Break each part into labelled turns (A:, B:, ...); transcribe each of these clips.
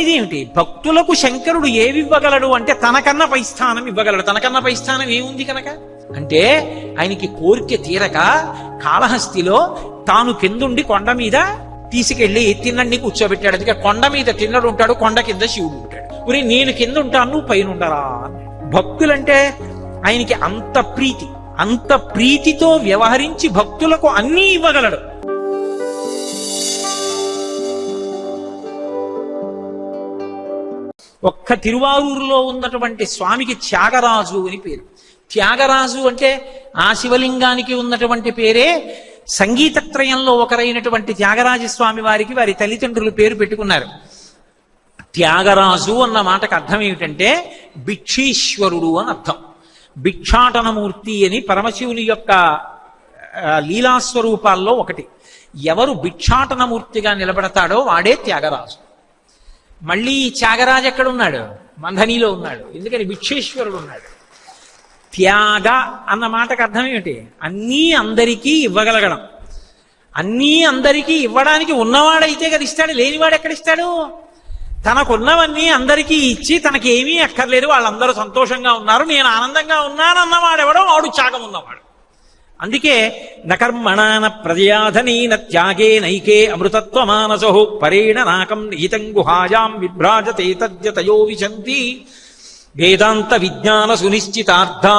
A: ఇవ్వనిది ఏమిటి భక్తులకు శంకరుడు ఏవి ఇవ్వగలడు అంటే తనకన్నా పై స్థానం ఇవ్వగలడు. తనకన్నా పై స్థానం ఏముంది కనుక? అంటే ఆయనకి కోరిక తీరక కాళహస్తిలో తాను కిందుండి కొండ మీద తీసుకెళ్ళి తిన్నడిని కూర్చోబెట్టాడు. అందుకే కొండ మీద తిన్నడు ఉంటాడు కొండ కింద శివుడు ఉంటాడు. ఉరి నేను కింద ఉంటాను నువ్వు పైన ఉండరా భక్తులంటే ఆయనకి అంత ప్రీతి అంత ప్రీతితో వ్యవహరించి భక్తులకు అన్నీ ఇవ్వగలడు. ఒక్క తిరువారూరులో ఉన్నటువంటి స్వామికి త్యాగరాజు అని పేరు. త్యాగరాజు అంటే ఆ శివలింగానికి ఉన్నటువంటి పేరే సంగీతత్రయంలో ఒకరైనటువంటి త్యాగరాజు స్వామి వారికి వారి తల్లిదండ్రులు పేరు పెట్టుకున్నారు. త్యాగరాజు అన్న మాటకు అర్థం ఏమిటంటే భిక్షీశ్వరుడు అని అర్థం. భిక్షాటనమూర్తి అని పరమశివుని యొక్క లీలాస్వరూపాల్లో ఒకటి. ఎవరు భిక్షాటనమూర్తిగా నిలబడతాడో వాడే త్యాగరాజు. మళ్ళీ త్యాగరాజు ఎక్కడ ఉన్నాడు మంధనిలో ఉన్నాడు. ఎందుకని? భిక్షేశ్వరుడు ఉన్నాడు. త్యాగ అన్న మాటకు అర్థం ఏమిటి? అన్నీ అందరికీ ఇవ్వగలగడం. అన్నీ అందరికీ ఇవ్వడానికి ఉన్నవాడైతే కదా ఇస్తాడు లేనివాడు ఎక్కడిస్తాడు? తనకున్నవన్నీ అందరికీ ఇచ్చి తనకి ఏమీ అక్కర్లేదు వాళ్ళందరూ సంతోషంగా ఉన్నారు నేను ఆనందంగా ఉన్నానన్నవాడెవడో వాడు త్యాగం ఉన్నవాడు. అందుకే నకర్మణాన ప్రజయాధనీన త్యాగే నైకే అమృతత్వమానసో పరేణ నాకం నిహితం గుహాయాం విభ్రాజతే తద్యతయో విశంతి. వేదాంత విజ్ఞాన సునిశ్చితార్థా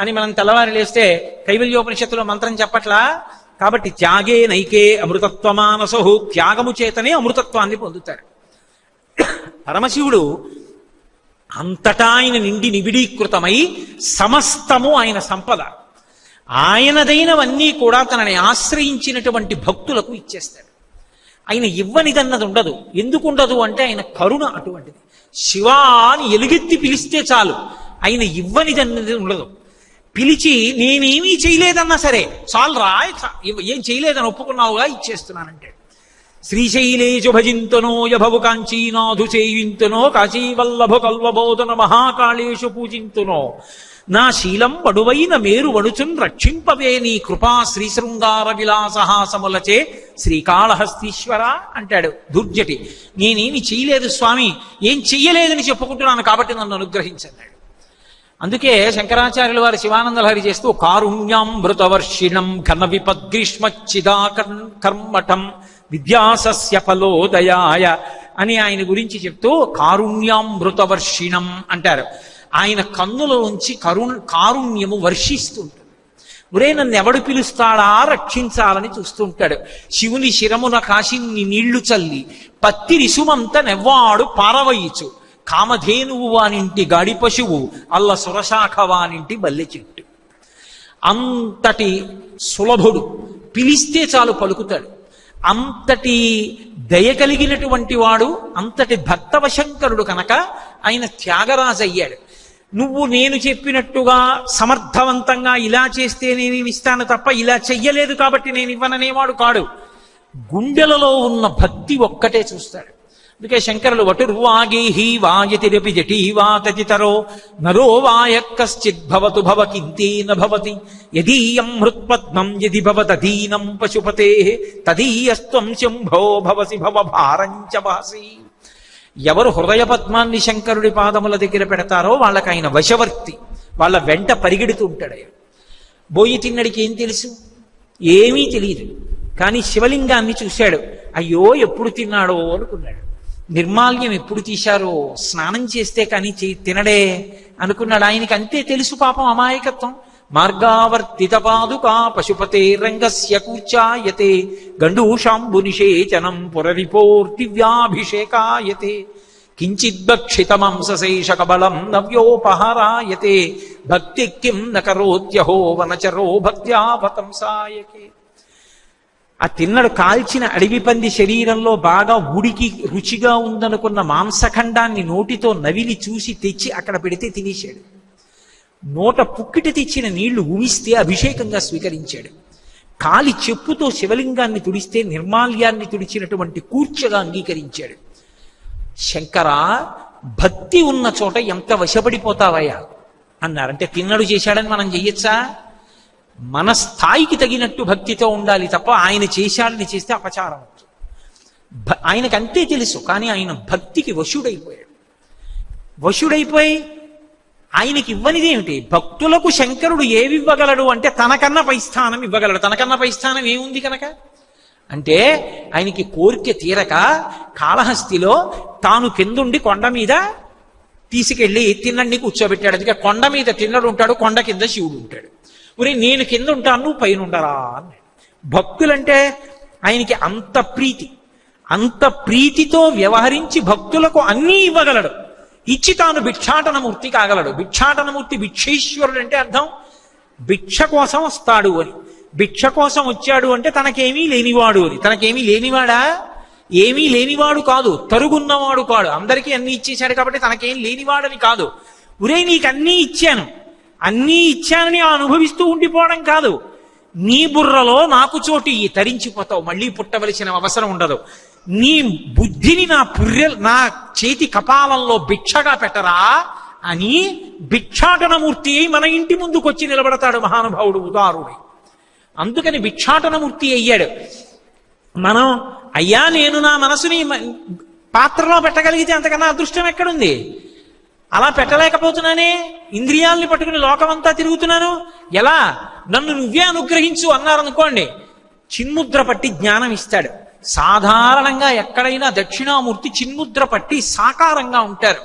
A: అని మనం తెల్లవారి లేస్తే కైవల్యోపనిషత్తులో మంత్రం చెప్పట్లా? కాబట్టి త్యాగే నైకే అమృతత్వమానసో త్యాగము చేతనే అమృతత్వాన్ని పొందుతాడు పరమశివుడు అంతటా ఆయన నిండి నిబిడీకృతమై సమస్తము ఆయన సంపద. ఆయనదైనవన్నీ కూడా తనని ఆశ్రయించినటువంటి భక్తులకు ఇచ్చేస్తాడు. ఆయన ఇవ్వనిదన్నది ఉండదు. ఎందుకు ఉండదు అంటే ఆయన కరుణ అటువంటిది. శివా అని ఎలుగెత్తి పిలిస్తే చాలు. ఆయన ఇవ్వనిదన్నది ఉండదు. పిలిచి నేనేమీ చేయలేదన్నా సరే చాలు రా చా- ఏం చేయలేదని ఒప్పుకున్నావుగా ఇచ్చేస్తున్నానంటే శ్రీశైలేజు భజింతనో యభవు కాంచీనాథు చేయింతునో కాశీవల్లభు కల్వబోధన మహాకాళేషు పూజింతునో నా శీలం వడువైన మేరు వడుచున్ రక్షింపవే నీ కృపా శ్రీశృంగార విలాసహాసములచే శ్రీకాళహస్తీశ్వర అంటాడు దుర్జటి. నేనేమి చేయలేదు స్వామి ఏం చెయ్యలేదని చెప్పుకుంటున్నాను కాబట్టి నన్ను అనుగ్రహించన్నాడు అందుకే శంకరాచార్యుల వారు శివానందలహరి చేస్తూ కారుణ్యామృతవర్షిణం ఘన విపద్గ్రీష్మచ్చిదా కర్మఠం విద్యాసస్య ఫలోదయాయ అని ఆయన గురించి చెప్తూ కారుణ్యామృతవర్షిణం అంటారు. ఆయన కన్నులోంచి కరు కారుణ్యము వర్షిస్తుంటుంది. ఒరే నన్ను ఎవడు పిలుస్తాడా? రక్షించాలని చూస్తుంటాడు. శివుని శిరమున కాశిన్ని నీళ్ళు చల్లి పత్తి రిసుమంత నెవ్వాడు పారవయిచు. కామధేనువు వానింటి గాడి పశువు అల్ల సురశాఖ వానింటి బల్లె చెట్టు. అంతటి సులభుడు పిలిస్తే చాలు పలుకుతాడు. అంతటి దయ కలిగినటువంటి వాడు అంతటి భక్తవశంకరుడు కనుక ఆయన త్యాగరాజు అయ్యాడు నువ్వు నేను చెప్పినట్టుగా సమర్థవంతంగా ఇలా చేస్తే నేను ఇస్తాను తప్ప ఇలా చెయ్యలేదు కాబట్టి నేను ఇవ్వననేవాడు కాడు. గుండెలలో ఉన్న భక్తి ఒక్కటే చూస్తాడు. అందుకే శంకరులు వటుర్వాగేహి వాయతిరపి జటీ వా తదితరో నరో వాయక్కశ్చిద్భవతు కశ్చిత్ భవ కింతేన భవతి యదీయం హృత్పద్మం యది భవతదీనం పశుపతే తదీయస్త్వం శంభో భవసి భవ భారంచ వాసి. ఎవరు హృదయ పద్మాన్ని శంకరుడి పాదముల దగ్గర పెడతారో వాళ్ళకి ఆయన వశవర్తి వాళ్ళ వెంట పరిగెడుతూ ఉంటాడు ఆయన. బోయి తిన్నడికి ఏం తెలుసు? ఏమీ తెలియదు. కానీ శివలింగాన్ని చూశాడు. అయ్యో ఎప్పుడు తిన్నాడో అనుకున్నాడు. నిర్మాల్యం ఎప్పుడు తీశారో? స్నానం చేస్తే కానీ తినడే అనుకున్నాడు. ఆయనకి అంతే తెలుసు పాపం అమాయకత్వం. మార్గావర్తిత పాదుకా పశుపతే రంగస్య కూర్చాయతే గండూషాంబు నిషేచనం పురరిపోర్తివ్యాభిషేకాయతే కించిద్భక్షితమంశేష కబలం నవ్యోపహారాయతే భక్తి కిం నకరోత్యహో వనచరో భక్త్యాపతంసాయకే ఆ తిన్నడు కాల్చిన అడవి పంది శరీరంలో బాగా ఉడికి రుచిగా ఉందనుకున్న మాంసఖండాన్ని నోటితో నవిలి చూసి తెచ్చి అక్కడ పెడితే తినేశాడు. నోట పుక్కిట తెచ్చిన నీళ్ళు ఉమిస్తే అభిషేకంగా స్వీకరించాడు. కాలి చెప్పుతో శివలింగాన్ని తుడిస్తే నిర్మాల్యాన్ని తుడిచినటువంటి కూర్చగా అంగీకరించాడు. శంకర భక్తి ఉన్న చోట ఎంత వశపడిపోతావయ్యా? అన్నారంటే తిన్నడు చేశాడని మనం చెయ్యొచ్చా? మన స్థాయికి తగినట్టు భక్తితో ఉండాలి తప్ప ఆయన చేశాడని చేస్తే అపచారం ఆయనకంతే అంతే తెలుసు కానీ ఆయన భక్తికి వశుడైపోయాడు. వశుడైపోయి ఆయనకి ఇవ్వనిది ఏమిటి? భక్తులకు శంకరుడు ఏవి ఇవ్వగలడు అంటే తనకన్నా పై స్థానం ఇవ్వగలడు. తనకన్నా పై స్థానం ఏముంది కనుక? అంటే ఆయనకి కోరిక తీరక కాళహస్తిలో తాను కిందుండి కొండ మీద తీసుకెళ్ళి తిన్నడిని కూర్చోబెట్టాడు. అందుకే కొండ మీద తిన్నడు ఉంటాడు కొండ కింద శివుడు ఉంటాడు. ఒరే నేను కింద ఉంటాను నువ్వు పైన ఉండరా అన్నాడు. భక్తులంటే ఆయనకి అంత ప్రీతి. అంత ప్రీతితో వ్యవహరించి భక్తులకు అన్నీ ఇవ్వగలడు. ఇచ్చి తాను భిక్షాటనమూర్తి కాగలడు. భిక్షాటనమూర్తి భిక్షేశ్వరుడు అంటే అర్థం భిక్ష కోసం వస్తాడు అని. భిక్ష కోసం వచ్చాడు అంటే తనకేమీ లేనివాడు అని. తనకేమీ లేనివాడా? ఏమీ లేనివాడు కాదు. తరుగున్నవాడు కాడు. అందరికీ అన్నీ ఇచ్చేశాడు కాబట్టి తనకేం లేనివాడని కాదు. ఉరే నీకు అన్నీ ఇచ్చాను. అన్నీ ఇచ్చానని అనుభవిస్తూ ఉండిపోవడం కాదు. నీ బుర్రలో నాకు చోటు ఈ తరించిపోతావు. మళ్ళీ పుట్టవలసిన అవసరం ఉండదు. నీ బుద్ధిని నా పుర్రె నా చేతి కపాలంలో భిక్షగా పెట్టరా అని భిక్షాటనమూర్తి అయి మన ఇంటి ముందుకు వచ్చి నిలబడతాడు మహానుభావుడు ఉదారుడై. అందుకని భిక్షాటనమూర్తి అయ్యాడు. మనం అయ్యా నేను నా మనసుని పాత్రలో పెట్టగలిగితే అంతకన్నా అదృష్టం ఎక్కడుంది? అలా పెట్టలేకపోతున్నానే? ఇంద్రియాల్ని పట్టుకుని లోకమంతా తిరుగుతున్నాను? ఎలా? నన్ను నువ్వే అనుగ్రహించు అన్నారనుకోండి చిన్ముద్ర పట్టి జ్ఞానం ఇస్తాడు. సాధారణంగా ఎక్కడైనా దక్షిణామూర్తి చిన్ముద్ర పట్టి సాకారంగా ఉంటారు.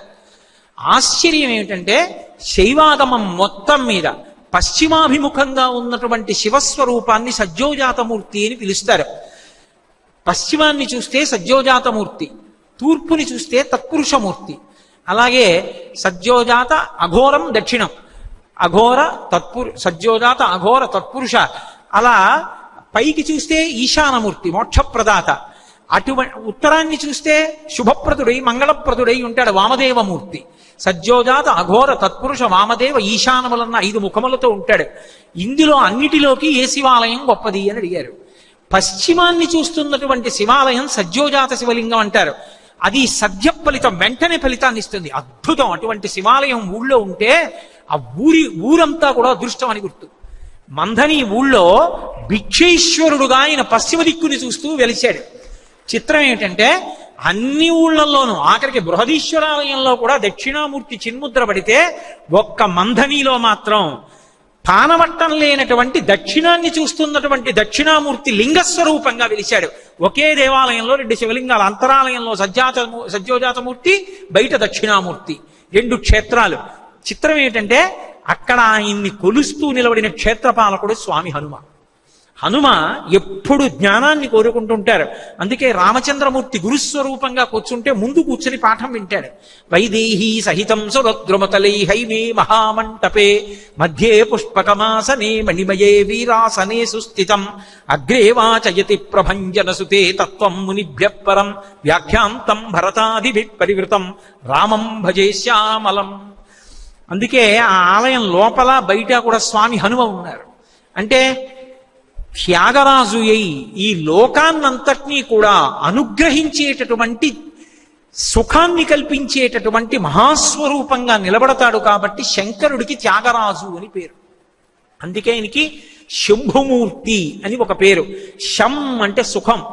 A: ఆశ్చర్యం ఏమిటంటే శైవాగమం మొత్తం మీద పశ్చిమాభిముఖంగా ఉన్నటువంటి శివస్వరూపాన్ని సజ్జోజాతమూర్తి అని పిలుస్తారు. పశ్చిమాన్ని చూస్తే సజ్జోజాతమూర్తి తూర్పుని చూస్తే తత్పురుషమూర్తి అలాగే సజ్జోజాత అఘోరం దక్షిణం అఘోర తత్పురు సజ్జోజాత అఘోర తత్పురుష అలా పైకి చూస్తే ఈశానమూర్తి మోక్షప్రదాత. అటువంటి ఉత్తరాన్ని చూస్తే శుభప్రదుడై మంగళప్రదుడై ఉంటాడు వామదేవమూర్తి. సజ్జోజాత అఘోర తత్పురుష వామదేవ ఈశానములన్న ఐదు ముఖములతో ఉంటాడు. ఇందులో అన్నిటిలోకి ఏ శివాలయం గొప్పది అని అడిగారు. పశ్చిమాన్ని చూస్తున్నటువంటి శివాలయం సజ్జోజాత శివలింగం అంటారు. అది సద్య ఫలితం వెంటనే ఫలితాన్ని ఇస్తుంది. అద్భుతం. అటువంటి శివాలయం ఊళ్ళో ఉంటే ఆ ఊరి ఊరంతా కూడా అదృష్టం అని గుర్తు. మంధని ఊళ్ళో భిక్షేశ్వరుడుగా ఆయన పశ్చిమ దిక్కుని చూస్తూ వెలిశాడు చిత్రం ఏంటంటే అన్ని ఊళ్ళల్లోనూ ఆఖరికి బృహదీశ్వరాలయంలో కూడా దక్షిణామూర్తి చిన్ముద్ర పడితే ఒక్క మంధనిలో మాత్రం పానవట్టం లేనటువంటి దక్షిణాన్ని చూస్తున్నటువంటి దక్షిణామూర్తి లింగస్వరూపంగా వెలిశాడు ఒకే దేవాలయంలో రెండు శివలింగాలు అంతరాలయంలో సజ్జాత సజ్జోజాతమూర్తి బయట దక్షిణామూర్తి. రెండు క్షేత్రాలు. చిత్రం ఏంటంటే అక్కడ ఆయన్ని కొలుస్తూ నిలబడిన క్షేత్రపాలకుడు స్వామి హనుమ. హనుమ ఎప్పుడు జ్ఞానాన్ని కోరుకుంటుంటారు. అందుకే రామచంద్రమూర్తి గురుస్వరూపంగా కూర్చుంటే ముందు కూర్చుని పాఠం వింటాడు. వైదేహీ సహితం సురద్రుమతలై హైమే మహామంటపే మధ్యే పుష్పకమాసనే మణిమయే వీరాసనే సుస్థితం. అగ్రే వాచయతి ప్రభంజన సుతే తత్వం మునిభ్య పరం వ్యాఖ్యాంతం భరతాదిభి పరివృతం రామం భజే శ్యామలం. అందుకే ఆ ఆలయం లోపల బయట కూడా స్వామి హనుమ ఉన్నారు. అంటే త్యాగరాజు అయి ఈ లోకాన్నంతటినీ కూడా అనుగ్రహించేటటువంటి సుఖాన్ని కల్పించేటటువంటి మహాస్వరూపంగా నిలబడతాడు కాబట్టి శంకరుడికి త్యాగరాజు అని పేరు. అందుకే ఆయనకి శంభుమూర్తి అని ఒక పేరు. శం అంటే సుఖం.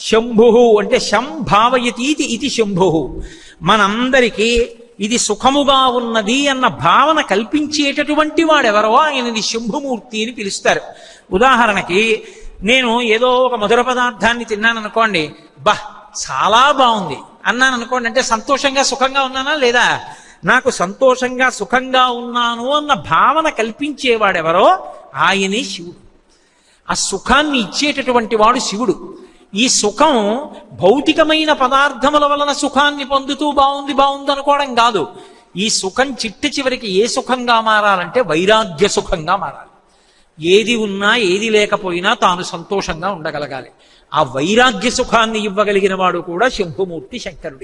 A: శంభు అంటే శం భావయతీతి ఇది శంభు మనందరికీ ఇది సుఖముగా ఉన్నది అన్న భావన కల్పించేటటువంటి వాడెవరో ఆయనని శంభుమూర్తి అని పిలుస్తారు. ఉదాహరణకి నేను ఏదో ఒక మధుర పదార్థాన్ని తిన్నాను అనుకోండి బహ్ చాలా బాగుంది. అన్నాను అనుకోండి అంటే సంతోషంగా సుఖంగా ఉన్నానా లేదా? నాకు సంతోషంగా సుఖంగా ఉన్నాను అన్న భావన కల్పించేవాడెవరో ఆయనే శివుడు. ఆ సుఖాన్ని ఇచ్చేటటువంటి వాడు శివుడు. ఈ సుఖం భౌతికమైన పదార్థముల వలన సుఖాన్ని పొందుతూ బాగుంది బాగుంది అనుకోవడం కాదు. ఈ సుఖం చిట్ట చివరికి ఏ సుఖంగా మారాలంటే వైరాగ్య సుఖంగా మారాలి. ఏది ఉన్నా ఏది లేకపోయినా తాను సంతోషంగా ఉండగలగాలి. ఆ వైరాగ్య సుఖాన్ని ఇవ్వగలిగిన వాడు కూడా శంభుమూర్తి శంకరుడి.